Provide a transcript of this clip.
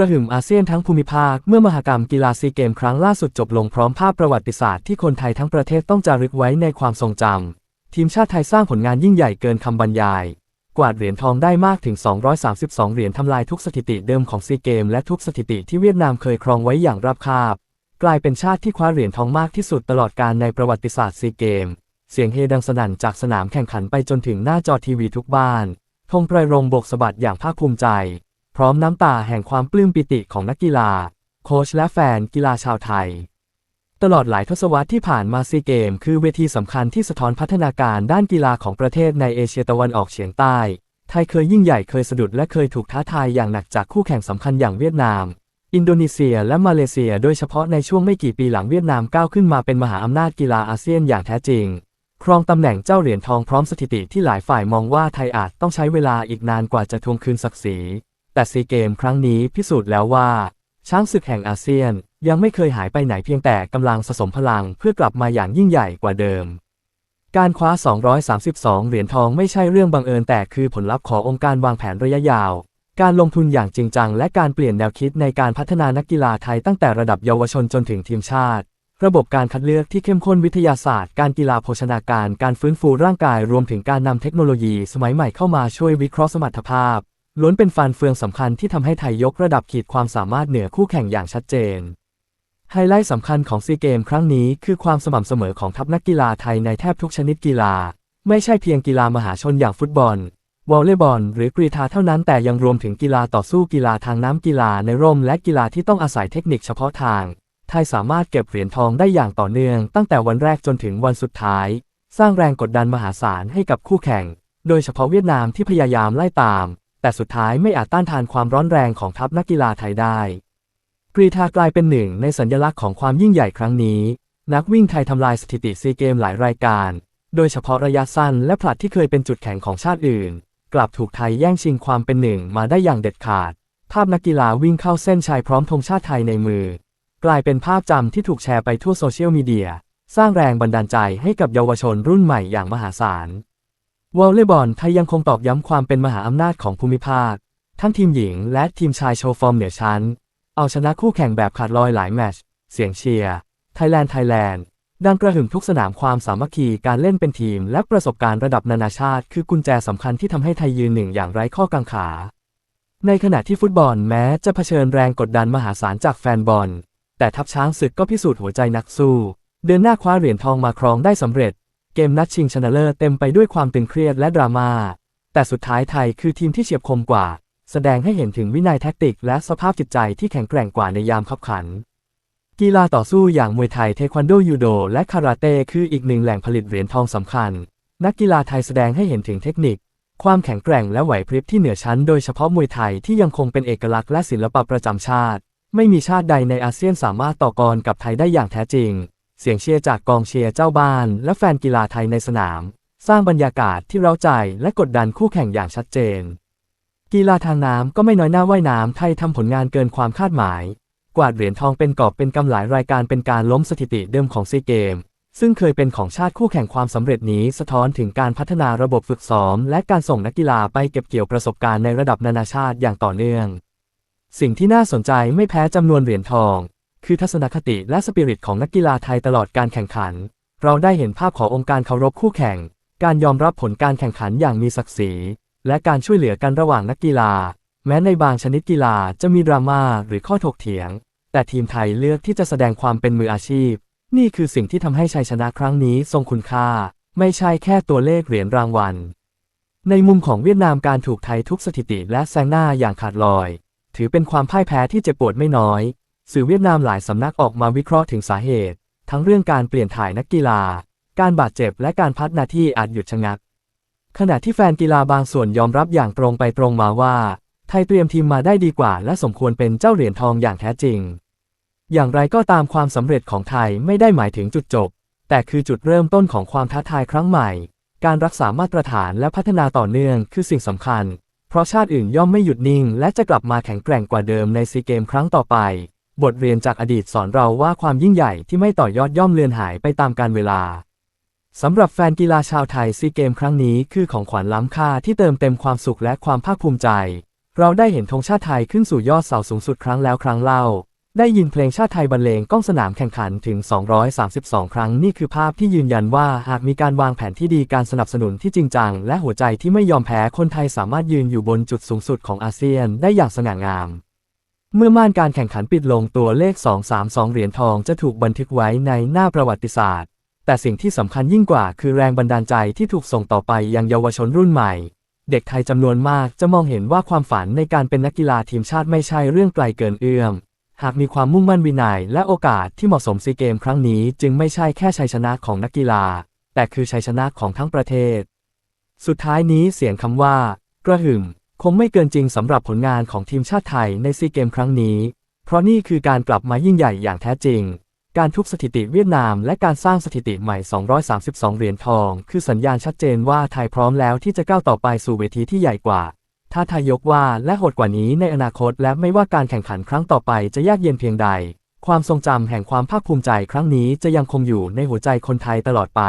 ระหึ่มอาเซียนทั้งภูมิภาค เมื่อมหกรรมกีฬาซีเกมครั้งล่าสุดจบลงพร้อมภาพประวัติศาสตร์ที่คนไทยทั้งประเทศต้องจารึกไว้ในความทรงจำ ทีมชาติไทยสร้างผลงานยิ่งใหญ่เกินคำบรรยาย กวาดเหรียญทองได้มากถึง 232 เหรียญทำลายทุกสถิติเดิมของซีเกมและทุกสถิติที่เวียดนามเคยครองไว้อย่างราบคาบ กลายเป็นชาติที่คว้าเหรียญทองมากที่สุดตลอดการในประวัติศาสตร์ซีเกม เสียงเฮดังสนั่นจากสนามแข่งขันไปจนถึงหน้าจอทีวีทุกบ้านธงไพรรงบกสะบัดอย่างภาคภูมิใจ พร้อมน้ำตาแห่งความปลื้มปิติของนักกีฬา โค้ชและแฟนกีฬาชาวไทย ตลอดหลายทศวรรษที่ผ่านมาซีเกม คือเวทีสำคัญที่สะท้อนพัฒนาการด้านกีฬาของประเทศในเอเชียตะวันออกเฉียงใต้ ไทยเคยยิ่งใหญ่เคยสะดุดและเคยถูกท้าทายอย่างหนักจากคู่แข่งสำคัญอย่างเวียดนาม อินโดนีเซียและมาเลเซีย โดยเฉพาะในช่วงไม่กี่ปีหลังเวียดนามก้าวขึ้นมาเป็นมหาอำนาจกีฬาอาเซียนอย่างแท้จริงครองตำแหน่งเจ้าเหรียญทองพร้อมสถิติที่หลายฝ่ายมองว่าไทยอาจต้องใช้เวลาอีกนานกว่าจะทวงคืนศักดิ์ศรี แต่ซีเกมครั้งนี้พิสูจน์แล้วว่า ช้างศึกแห่งอาเซียนยังไม่เคยหายไปไหนเพียงแต่กำลังสะสมพลังเพื่อกลับมาอย่างยิ่งใหญ่กว่าเดิม การคว้า 232 เหรียญทองไม่ใช่เรื่องบังเอิญแต่คือผลลัพธ์ขององค์การวางแผนระยะยาว การลงทุนอย่างจริงจัง และการเปลี่ยนแนวคิดในการพัฒนานักกีฬาไทยตั้งแต่ระดับเยาวชนจนถึงทีมชาติ ระบบการคัดเลือกที่เข้มข้นวิทยาศาสตร์ การกีฬาโภชนาการ การฟื้นฟูร่างกายรวมถึงการนำเทคโนโลยี สมัยใหม่เข้ามาช่วยวิเคราะห์สมรรถภาพ ล้วนเป็นฟันเฟืองสำคัญที่ทำให้ไทยยกระดับขีดความสามารถเหนือคู่แข่งอย่างชัดเจน ไฮไลท์สำคัญของซีเกมครั้งนี้คือความสม่ำเสมอของทัพนักกีฬาไทยในแทบทุกชนิดกีฬา ไม่ใช่เพียงกีฬามหาชนอย่างฟุตบอลวอลเลย์บอลหรือกรีฑาเท่านั้นแต่ยังรวมถึงกีฬาต่อสู้กีฬาทางน้ำกีฬาในร่มและกีฬาที่ต้องอาศัยเทคนิคเฉพาะทาง ไทยสามารถเก็บเหรียญทองได้อย่างต่อเนื่อง ตั้งแต่วันแรกจนถึงวันสุดท้าย สร้างแรงกดดันมหาศาลให้กับคู่แข่ง โดยเฉพาะเวียดนามที่พยายามไล่ตาม แต่สุดท้ายไม่อาจต้านทานความร้อนแรงของทัพนักกีฬาไทยได้กรีฑากลายเป็นหนึ่งในสัญลักษณ์ของความยิ่งใหญ่ครั้งนี้ นักวิ่งไทยทำลายสถิติซีเกมหลายรายการ โดยเฉพาะระยะสั้นและผลัดที่เคยเป็นจุดแข็งของชาติอื่น กลับถูกไทยแย่งชิงความเป็นหนึ่งมาได้อย่างเด็ดขาด ภาพนักกีฬาวิ่งเข้าเส้นชัยพร้อมธงชาติไทยในมือ กลายเป็นภาพจำที่ถูกแชร์ไปทั่วโซเชียลมีเดีย สร้างแรงบันดาลใจให้กับเยาวชนรุ่นใหม่อย่างมหาศาล วอลเลย์บอลไทยยังคงตอกย้ำความเป็นมหาอำนาจของภูมิภาค ทั้งทีมหญิงและทีมชายโชว์ฟอร์มเหนือชั้น เอาชนะคู่แข่งแบบขาดลอยหลายแมตช์เสียงเชียร์ไทยแลนด์ไทยแลนด์ดังกระหึ่มทุกสนามความสามัคคีการเล่นเป็นทีม และประสบการณ์ระดับนานาชาติ คือกุญแจสำคัญที่ทำให้ไทยยืนหนึ่งอย่างไร้ข้อกังขา ในขณะที่ฟุตบอลแม้จะเผชิญแรงกดดันมหาศาลจากแฟนบอล แต่ทัพช้างศึกก็พิสูจน์หัวใจนักสู้ เดินหน้าคว้าเหรียญทองมาครองได้สำเร็จ เกมนัดชิงชนะเลิศเต็มไปด้วยความตึงเครียดและดราม่า แต่สุดท้ายไทยคือทีมที่เฉียบคมกว่า แสดงให้เห็นถึงวินัยแท็กติก และสภาพจิตใจที่แข็งแกร่งกว่าในยามขับขัน กีฬาต่อสู้อย่างมวยไทยเทควันโดยูโด และคาราเต้คืออีกหนึ่งแหล่งผลิตเหรียญทองสำคัญ นักกีฬาไทยแสดงให้เห็นถึงเทคนิค ความแข็งแกร่งและไหวพริบที่เหนือชั้น โดยเฉพาะมวยไทยที่ยังคงเป็นเอกลักษณ์และศิลปะประจำชาติ ไม่มีชาติใดในอาเซียนสามารถต่อกรกับไทยได้อย่างแท้จริง เสียงเชียร์จากกองเชียร์เจ้าบ้าน และแฟนกีฬาไทยในสนาม สร้างบรรยากาศที่เร้าใจและกดดันคู่แข่งอย่างชัดเจน กีฬาทางน้ำก็ไม่น้อยหน้าว่ายน้ำไทยทำผลงานเกินความคาดหมาย กวาดเหรียญทองเป็นกอบเป็นกำหลายรายการเป็นการล้มสถิติเดิมของซีเกม ซึ่งเคยเป็นของชาติคู่แข่งความสำเร็จนี้สะท้อนถึงการพัฒนาระบบฝึกซ้อม และการส่งนักกีฬาไปเก็บเกี่ยวประสบการณ์ในระดับนานาชาติอย่างต่อเนื่อง สิ่งที่น่าสนใจไม่แพ้จำนวนเหรียญทอง คือทัศนคติและสปิริตของนักกีฬาไทยตลอดการแข่งขัน เราได้เห็นภาพขององค์การเคารพคู่แข่ง การยอมรับผลการแข่งขันอย่างมีศักดิ์ศรี และการช่วยเหลือกันระหว่างนักกีฬา แม้ในบางชนิดกีฬาจะมีดราม่าหรือข้อถกเถียง แต่ทีมไทยเลือกที่จะแสดงความเป็นมืออาชีพ นี่คือสิ่งที่ทำให้ชัยชนะครั้งนี้ทรงคุณค่า ไม่ใช่แค่ตัวเลขเหรียญรางวัล ในมุมของเวียดนามการถูกไทยทุกสถิติและแซงหน้าอย่างขาดลอย ถือเป็นความพ่ายแพ้ที่เจ็บปวดไม่น้อย สื่อเวียดนามหลายสำนักออกมาวิเคราะห์ถึงสาเหตุ ทั้งเรื่องการเปลี่ยนถ่ายนักกีฬา การบาดเจ็บและการพัดหนาที่อาจหยุดชะงัก ขณะที่แฟนกีฬาบางส่วนยอมรับอย่างตรงไปตรงมาว่า ไทยเตรียมทีมมาได้ดีกว่า และสมควรเป็นเจ้าเหรียญทองอย่างแท้จริง อย่างไรก็ตามความสำเร็จของไทยไม่ได้หมายถึงจุดจบ แต่คือจุดเริ่มต้นของความท้าทายครั้งใหม่ การรักษามาตรฐานและพัฒนาต่อเนื่องคือสิ่งสำคัญ เพราะชาติอื่นย่อมไม่หยุดนิ่ง และจะกลับมาแข็งแกร่งกว่าเดิมในซีเกมครั้งต่อไป บทเรียนจากอดีตสอนเราว่าความยิ่งใหญ่ที่ไม่ต่อยอดย่อมเลือนหายไปตามกาลเวลา สำหรับแฟนกีฬาชาวไทยซีเกมครั้งนี้คือของขวัญล้ำค่าที่เติมเต็มความสุขและความภาคภูมิใจ เราได้เห็นธงชาติไทยขึ้นสู่ยอดเสาสูงสุดครั้งแล้วครั้งเล่า ได้ยินเพลงชาติไทยบรรเลงก้องสนามแข่งขันถึง 232 ครั้งนี่คือภาพที่ยืนยันว่าหากมีการวางแผนที่ดีการสนับสนุนที่จริงจัง และหัวใจที่ไม่ยอมแพ้คนไทยสามารถยืนอยู่บนจุดสูงสุดของอาเซียนได้อย่างสง่างาม เมื่อม่านการแข่งขันปิดลงตัวเลข 232 เหรียญทองจะถูกบันทึกไว้ในหน้าประวัติศาสตร์ แต่สิ่งที่สำคัญยิ่งกว่าคือแรงบันดาลใจที่ถูกส่งต่อไปยังเยาวชนรุ่นใหม่ เด็กไทยจำนวนมากจะมองเห็นว่าความฝันในการเป็นนักกีฬาทีมชาติไม่ใช่เรื่องไกลเกินเอื้อม หากมีความมุ่งมั่นวินัยและโอกาสที่เหมาะสมซีเกมครั้งนี้จึงไม่ใช่แค่ชัยชนะของนักกีฬา แต่คือชัยชนะของทั้งประเทศ สุดท้ายนี้เสียงคำว่า กระหึ่ม คงไม่เกินจริงสำหรับผลงานของทีมชาติไทยในซีเกมครั้งนี้ เพราะนี่คือการกลับมายิ่งใหญ่อย่างแท้จริง การทุบสถิติเวียดนาม และการสร้างสถิติใหม่ 232 เหรียญทอง คือสัญญาณชัดเจนว่าไทยพร้อมแล้วที่จะก้าวต่อไปสู่เวทีที่ใหญ่กว่า ถ้าไทยยกว่าและโหดกว่านี้ในอนาคต และไม่ว่าการแข่งขันครั้งต่อไปจะยากเย็นเพียงใด ความทรงจำแห่งความภาคภูมิใจครั้งนี้จะยังคงอยู่ในหัวใจคนไทยตลอดไป